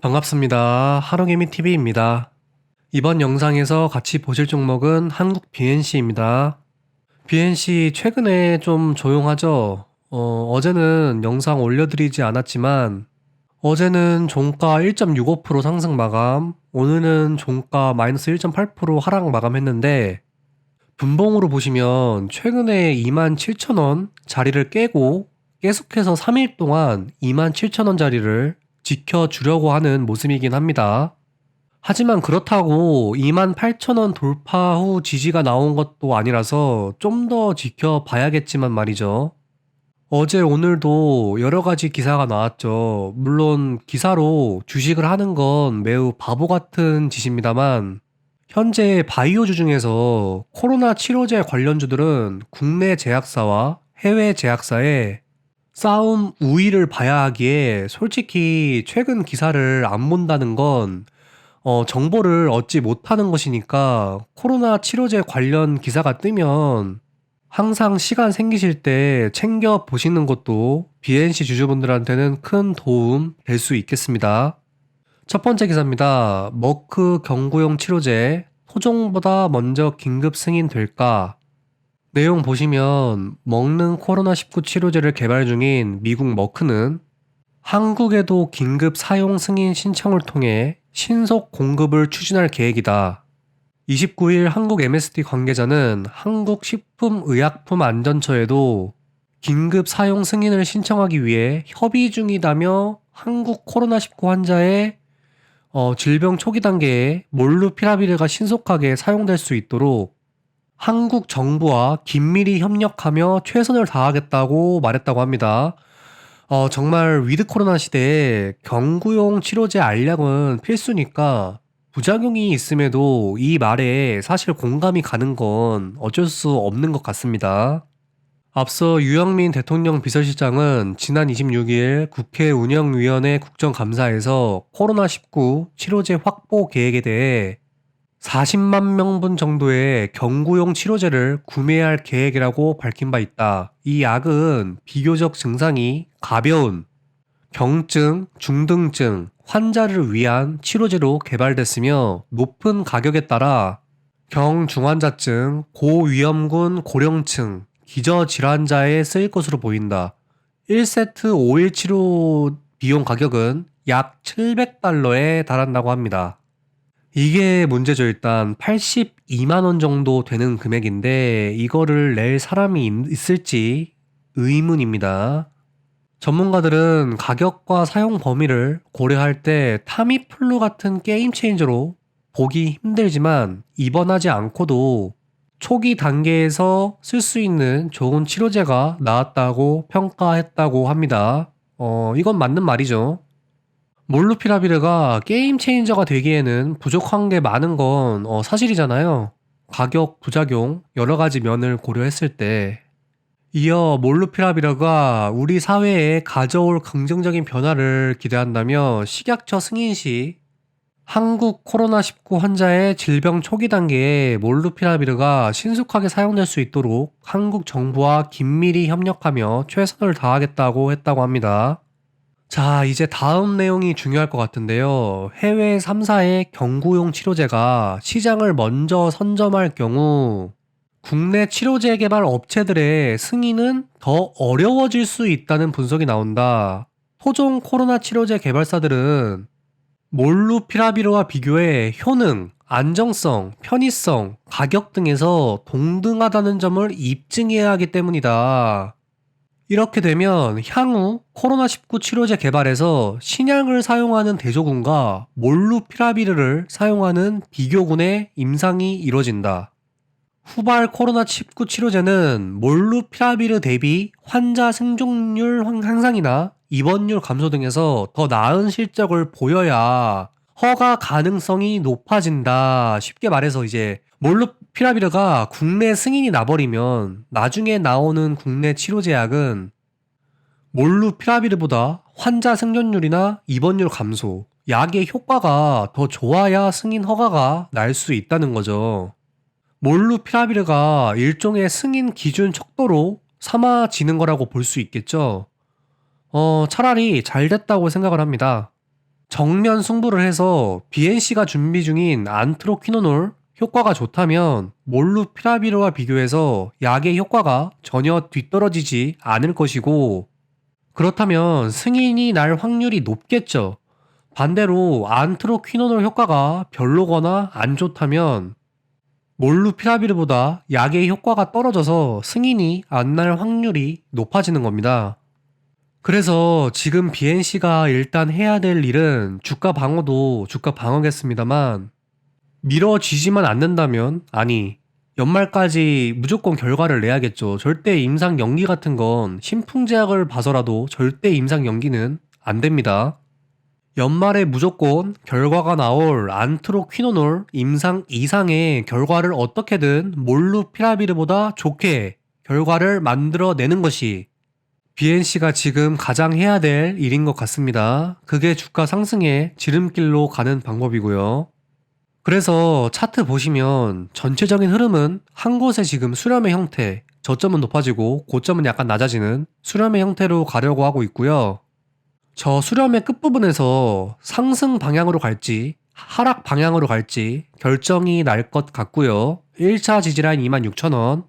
반갑습니다. 하루개미TV입니다. 이번 영상에서 같이 보실 종목은 한국 BNC입니다. BNC 최근에 좀 조용하죠? 어, 어제는 영상 올려드리지 않았지만, 어제는 종가 1.65% 상승 마감, 오늘은 종가 마이너스 1.8% 하락 마감했는데, 분봉으로 보시면 최근에 27,000원 자리를 깨고 계속해서 3일 동안 27,000원 자리를 지켜주려고 하는 모습이긴 합니다. 하지만 그렇다고 28,000원 돌파 후 지지가 나온 것도 아니라서 좀 더 지켜봐야겠지만 말이죠. 어제 오늘도 여러 가지 기사가 나왔죠. 물론 기사로 주식을 하는 건 매우 바보 같은 짓입니다만 현재 바이오주 중에서 코로나 치료제 관련주들은 국내 제약사와 해외 제약사의 싸움 우위를 봐야 하기에 솔직히 최근 기사를 안 본다는 건 어, 정보를 얻지 못하는 것이니까 코로나 치료제 관련 기사가 뜨면 항상 시간 생기실 때 챙겨 보시는 것도 BNC 주주분들한테는 큰 도움 될 수 있겠습니다. 첫 번째 기사입니다. 머크 경구용 치료제 토종보다 먼저 긴급 승인 될까? 내용 보시면 먹는 코로나19 치료제를 개발 중인 미국 머크는 한국에도 긴급 사용 승인 신청을 통해 신속 공급을 추진할 계획이다. 29일 한국 MSD 관계자는 한국식품의약품안전처에도 긴급 사용 승인을 신청하기 위해 협의 중이다며 한국 코로나19 환자의 어, 질병 초기 단계에 몰루피라비르가 신속하게 사용될 수 있도록 한국 정부와 긴밀히 협력하며 최선을 다하겠다고 말했다고 합니다. 어, 정말 위드 코로나 시대에 경구용 치료제 알약은 필수니까 부작용이 있음에도 이 말에 사실 공감이 가는 건 어쩔 수 없는 것 같습니다. 앞서 유영민 대통령 비서실장은 지난 26일 국회 운영위원회 국정감사에서 코로나19 치료제 확보 계획에 대해 40만 명분 정도의 경구용 치료제를 구매할 계획이라고 밝힌 바 있다. 이 약은 비교적 증상이 가벼운 경증, 중등증, 환자를 위한 치료제로 개발됐으며 높은 가격에 따라 경중환자증, 고위험군 고령층, 기저질환자에 쓰일 것으로 보인다. 1세트 5일 치료 비용 가격은 약 700달러에 달한다고 합니다. 이게 문제죠. 일단 82만 원 정도 되는 금액인데 이거를 낼 사람이 있을지 의문입니다. 전문가들은 가격과 사용 범위를 고려할 때 타미플루 같은 게임 체인저로 보기 힘들지만 입원하지 않고도 초기 단계에서 쓸 수 있는 좋은 치료제가 나왔다고 평가했다고 합니다. 어, 이건 맞는 말이죠. 몰루피라비르가 게임 체인저가 되기에는 부족한 게 많은 건 어, 사실이잖아요. 가격, 부작용, 여러 가지 면을 고려했을 때. 이어 몰루피라비르가 우리 사회에 가져올 긍정적인 변화를 기대한다며 식약처 승인 시 한국 코로나19 환자의 질병 초기 단계에 몰루피라비르가 신속하게 사용될 수 있도록 한국 정부와 긴밀히 협력하며 최선을 다하겠다고 했다고 합니다. 자, 이제 다음 내용이 중요할 것 같은데요. 해외 3사의 경구용 치료제가 시장을 먼저 선점할 경우 국내 치료제 개발 업체들의 승인은 더 어려워질 수 있다는 분석이 나온다. 토종 코로나 치료제 개발사들은 몰루피라비르와 비교해 효능, 안정성, 편의성, 가격 등에서 동등하다는 점을 입증해야 하기 때문이다. 이렇게 되면 향후 코로나19 치료제 개발에서 신약을 사용하는 대조군과 몰루피라비르를 사용하는 비교군의 임상이 이뤄진다. 후발 코로나19 치료제는 몰루피라비르 대비 환자 생존율 향상이나 입원율 감소 등에서 더 나은 실적을 보여야 허가 가능성이 높아진다. 쉽게 말해서 이제 몰루 피라비르가 국내 승인이 나버리면 나중에 나오는 국내 치료제 약은 몰루 피라비르보다 환자 생존율이나 입원율 감소, 약의 효과가 더 좋아야 승인 허가가 날 수 있다는 거죠. 몰루 피라비르가 일종의 승인 기준 척도로 삼아지는 거라고 볼 수 있겠죠. 어, 차라리 잘 됐다고 생각을 합니다. 정면 승부를 해서 BNC가 준비 중인 안트로퀴노놀 효과가 좋다면 몰루피라비르와 비교해서 약의 효과가 전혀 뒤떨어지지 않을 것이고 그렇다면 승인이 날 확률이 높겠죠. 반대로 안트로퀴노놀 효과가 별로거나 안 좋다면 몰루피라비르보다 약의 효과가 떨어져서 승인이 안 날 확률이 높아지는 겁니다. 그래서 지금 BNC가 일단 해야 될 일은 주가 방어도 주가 방어겠습니다만 미뤄지지만 않는다면 아니 연말까지 무조건 결과를 내야겠죠. 절대 임상 연기 같은 건 신풍제약을 봐서라도 절대 임상 연기는 안 됩니다. 연말에 무조건 결과가 나올 안트로퀴노놀 임상 이상의 결과를 어떻게든 몰루피라비르보다 좋게 결과를 만들어내는 것이 BNC가 지금 가장 해야 될 일인 것 같습니다. 그게 주가 상승의 지름길로 가는 방법이고요. 그래서 차트 보시면 전체적인 흐름은 한 곳에 지금 수렴의 형태, 저점은 높아지고 고점은 약간 낮아지는 수렴의 형태로 가려고 하고 있고요. 저 수렴의 끝부분에서 상승 방향으로 갈지 하락 방향으로 갈지 결정이 날 것 같고요. 1차 지지라인 26,000원,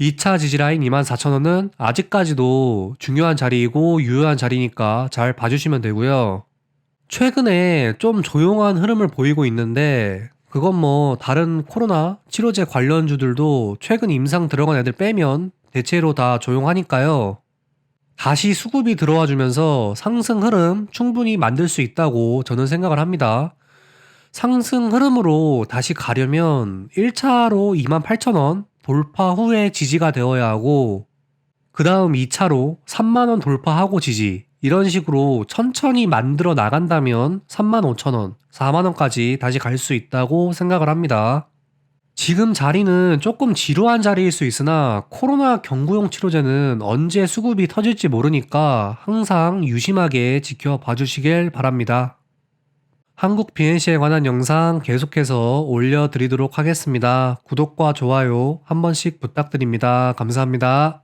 2차 지지라인 24,000원은 아직까지도 중요한 자리이고 유효한 자리니까 잘 봐주시면 되고요. 최근에 좀 조용한 흐름을 보이고 있는데 그건 뭐 다른 코로나 치료제 관련주들도 최근 임상 들어간 애들 빼면 대체로 다 조용하니까요. 다시 수급이 들어와 주면서 상승 흐름 충분히 만들 수 있다고 저는 생각을 합니다. 상승 흐름으로 다시 가려면 1차로 28,000원 돌파 후에 지지가 되어야 하고 그 다음 2차로 3만원 돌파하고 지지 이런 식으로 천천히 만들어 나간다면 35,000원, 4만원까지 다시 갈 수 있다고 생각을 합니다. 지금 자리는 조금 지루한 자리일 수 있으나 코로나 경구용 치료제는 언제 수급이 터질지 모르니까 항상 유심하게 지켜봐 주시길 바랍니다. 한국 BNC에 관한 영상 계속해서 올려드리도록 하겠습니다. 구독과 좋아요 한 번씩 부탁드립니다. 감사합니다.